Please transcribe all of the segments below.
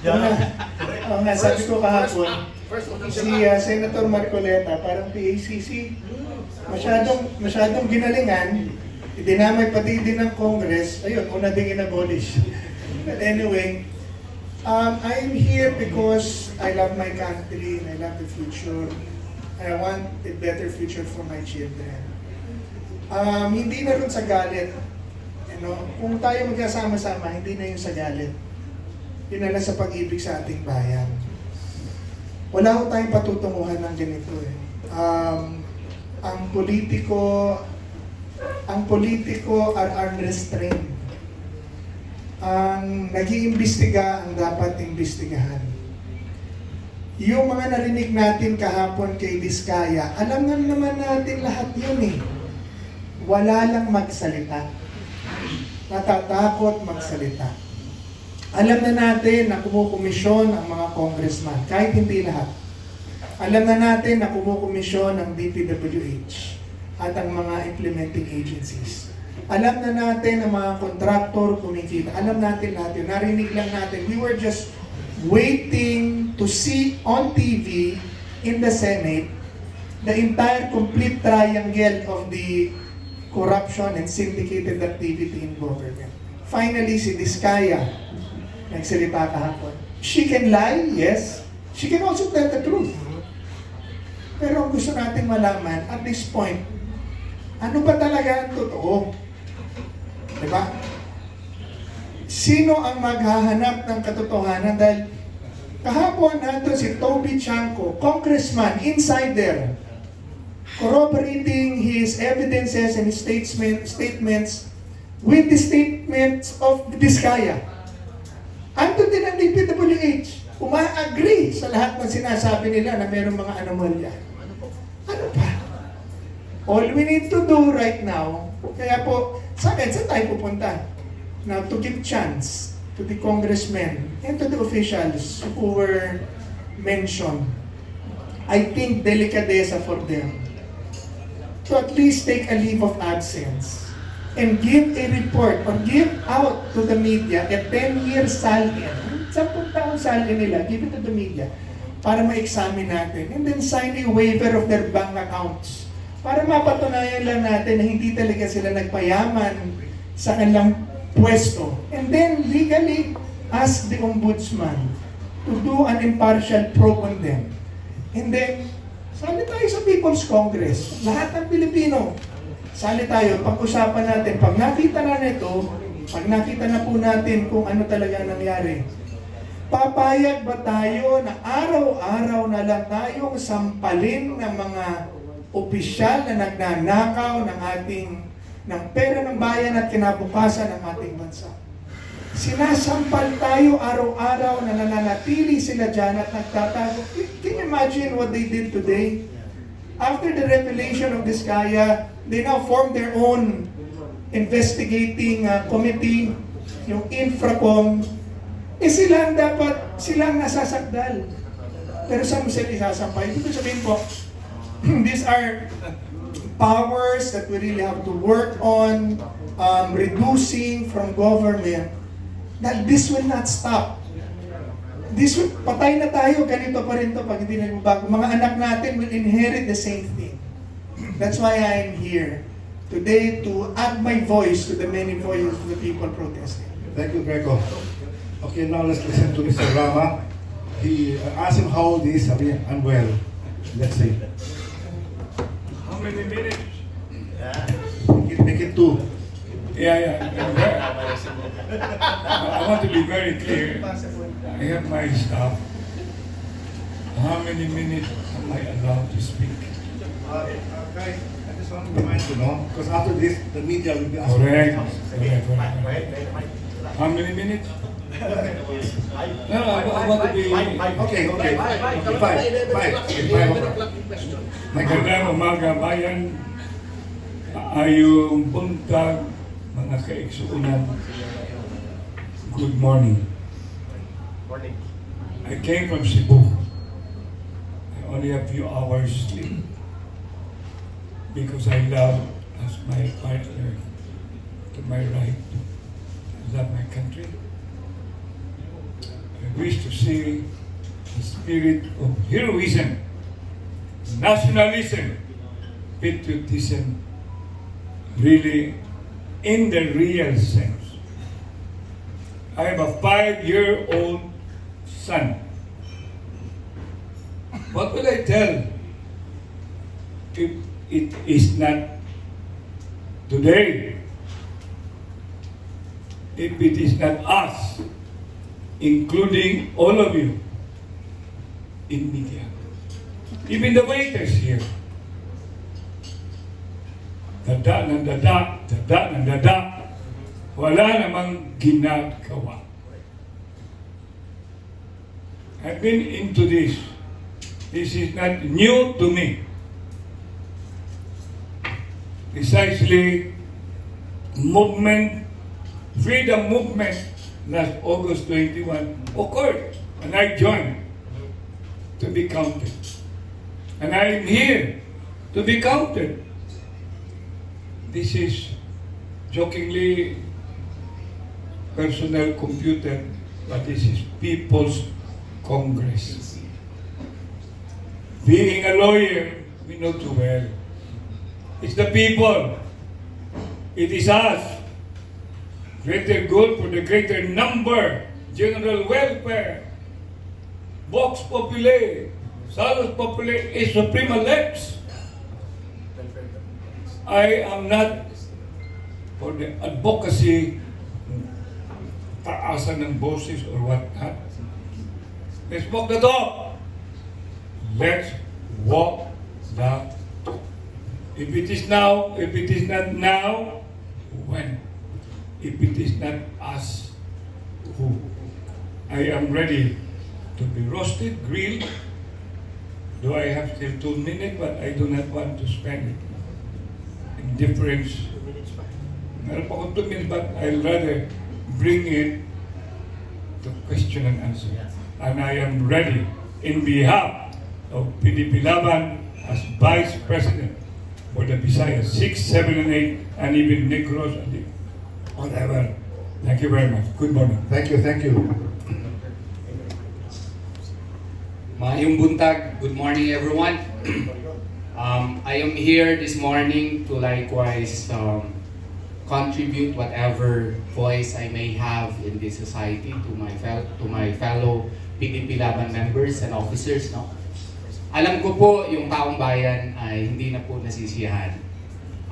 Una, ang nasabi ko kahapon, First si uh, Senator Marcoleta, parang PACC, masyadong, masyadong ginalingan, dinamay pati din ng Congress, ayun, una din in-abolish. But anyway, um, I'm here because I love my country and I love the future. I want a better future for my children. Um, hindi na rin sa galit. You know, kung tayo magkasama-sama, hindi na yung sa galit. Lang sa pag-ibig sa ating bayan. Wala ko tayong patutunguhan ng ganito eh. Um, ang politiko, ang politiko are unrestrained. Ang nag-iimbestiga ang dapat imbestigahan. Yung mga narinig natin kahapon kay Diskaya, alam na naman natin lahat yun eh. Wala lang magsalita. Natatakot magsalita. Alam na natin na kumukomisyon ang mga congressman, kahit hindi lahat. Alam na natin na kumukomisyon ang DPWH at ang mga implementing agencies. Alam na natin ang mga kontraktor kumikita. Alam natin yun. Narinig lang natin. We were just waiting to see on TV in the Senate the entire complete triangle of the corruption and syndicated activity in government. Finally, si Diskaya, nagsalita kahapon. She can lie, yes. She can also tell the truth. Pero ang gusto nating malaman, at this point, ano ba talaga ang totoo? Diba? Sino ang maghahanap ng katotohanan? Dahil kahapon nandun si Toby Chanko, congressman, insider, corroborating his evidences and his statement, statements with the statements of Diskaya. Andun din ang DPWH. Uma-agree sa lahat ng sinasabi nila na mayroong mga anomalya. Ano pa? All we need to do right now, kaya po, sa akin, saan tayo pupunta? Now, to give chance to the congressmen and to the officials who were mentioned, I think delicadeza for them to at least take a leave of absence and give a report or give out to the media a 10-year salary. 10 taong salary nila, give it to the media para ma-examine natin. And then sign a waiver of their bank accounts para mapatunayan lang natin na hindi talaga sila nagpayaman sa kanilang pwesto. And then legally ask the ombudsman to do an impartial probe on them. And then, sali tayo sa People's Congress. Lahat ng Pilipino, sali tayo, pag-usapan natin. Pag nakita na nito, pag nakita na po natin kung ano talaga nangyari, papayag ba tayo na araw-araw na lang tayong sampalin ng mga opisyal na nagnanakaw ng ating ng pera ng bayan at kinabukasan ng ating bansa? Sinasampal tayo araw-araw na nananatili sila dyan at nagtatago. Can you imagine what they did today? After the revelation of this kaya, they now formed their own investigating uh, committee, yung Infracom. Eh silang dapat, silang nasasakdal. Pero saan mo sila isasampay? Ibig sabihin po, these are powers that we really have to work on um, reducing from government that this will not stop. This will, patay na tayo, ganito pa rin to pag hindi na bago. Mga anak natin will inherit the same thing. That's why I'm here today to add my voice to the many voices of the people protesting. Thank you, Greco. Okay, now let's listen to Mr. Rama. He uh, asked him how old he is. Sabi niya, I'm well. Let's see. How many minutes? Make it, make it two. Yeah, yeah. I want to be very clear. I have my staff. How many minutes am I allowed to speak? Uh, uh, guys, I just want to remind you, no? Because after this, the media will be asking. Correct. Correct, correct. How many minutes? No, I, I want to be... Okay, okay. Okay, five. Five. Okay, five o'clock. Magandang umaga, bayan. Ayong buntag, mga kaigsuunan. Good morning. Morning. I came from Cebu. I only have few hours sleep because I love as my partner to my right. I love my country. I wish to see the spirit of heroism, nationalism, patriotism, really in the real sense. I have a five-year-old son. What will I tell if it is not today? If it is not us, including all of you in media, even the waiters here, dada ng dada, dada ng dada, wala namang ginagawa. I've been into this. This is not new to me. Precisely, movement, freedom movement last August 21 occurred and I joined to be counted. And I am here to be counted. This is jokingly personal computer, but this is People's Congress. Being a lawyer, we know too well. It's the people. It is us. Greater good for the greater number. General welfare. Vox populi. Salus populi is suprema lex. I am not for the advocacy taasan ng boses or what not. Let's walk the talk. Let's walk the talk. If it is now, if it is not now, when? If it is not us, who? I am ready to be roasted, grilled. Though I have still two minutes, but I do not want to spend it in difference. Meron pa akong two minutes, but I'll rather bring it to question and answer. And I am ready in behalf of PDP Laban as Vice President for the Visayas 6, 7, and 8, and even Negros and the- whatever. Thank you very much. Good morning. Thank you, thank you. Maayong buntag. Good morning, everyone. um, I am here this morning to likewise um, contribute whatever voice I may have in this society to my fel- to my fellow PDP Laban members and officers. No, alam ko po yung taong bayan ay hindi na po nasisiyahan.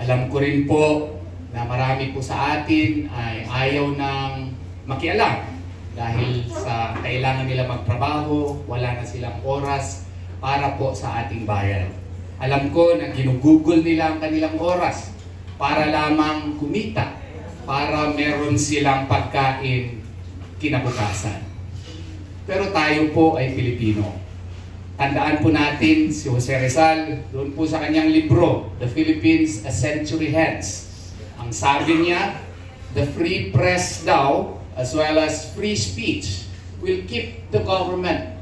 Alam ko rin po na marami po sa atin ay ayaw ng makialam dahil sa kailangan nila magtrabaho, wala na silang oras para po sa ating bayan. Alam ko na ginugugol nila ang kanilang oras para lamang kumita, para meron silang pagkain kinabukasan. Pero tayo po ay Pilipino. Tandaan po natin si Jose Rizal, doon po sa kanyang libro, The Philippines a Century Hence. Ang sabi niya, the free press daw, as well as free speech, will keep the government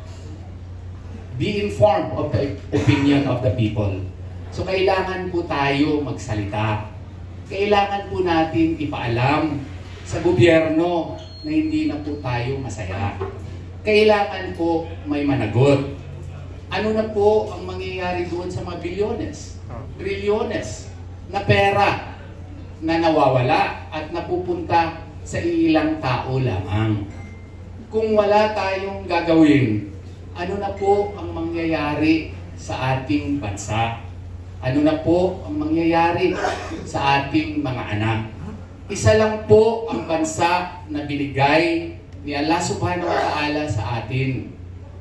be informed of the opinion of the people. So kailangan po tayo magsalita. Kailangan po natin ipaalam sa gobyerno na hindi na po tayo masaya. Kailangan po may managot. Ano na po ang mangyayari doon sa mga bilyones, trilyones na pera na nawawala at napupunta sa ilang tao lamang. Kung wala tayong gagawin, ano na po ang mangyayari sa ating bansa? Ano na po ang mangyayari sa ating mga anak? Isa lang po ang bansa na binigay ni Allah subhanahu wa ta'ala sa atin.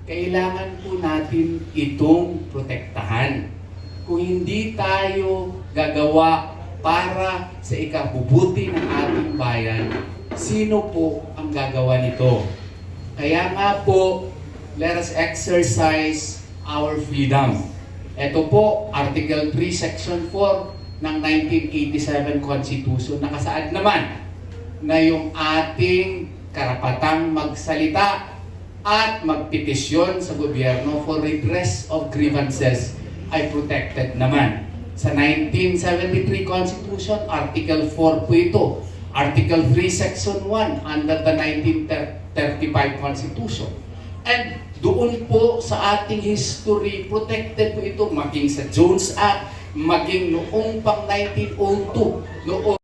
Kailangan po natin itong protektahan. Kung hindi tayo gagawa para sa ikabubuti ng ating bayan, sino po ang gagawa nito? Kaya nga po, let us exercise our freedom. Ito po, Article 3, Section 4 ng 1987 Constitution. Nakasaad naman na yung ating karapatang magsalita at magpetisyon sa gobyerno for redress of grievances ay protected naman. Sa 1973 Constitution, Article 4 po ito. Article 3, Section 1 under the 35 Constitution. And doon po sa ating history, protected po ito maging sa Jones Act, maging noong pang 1902, noong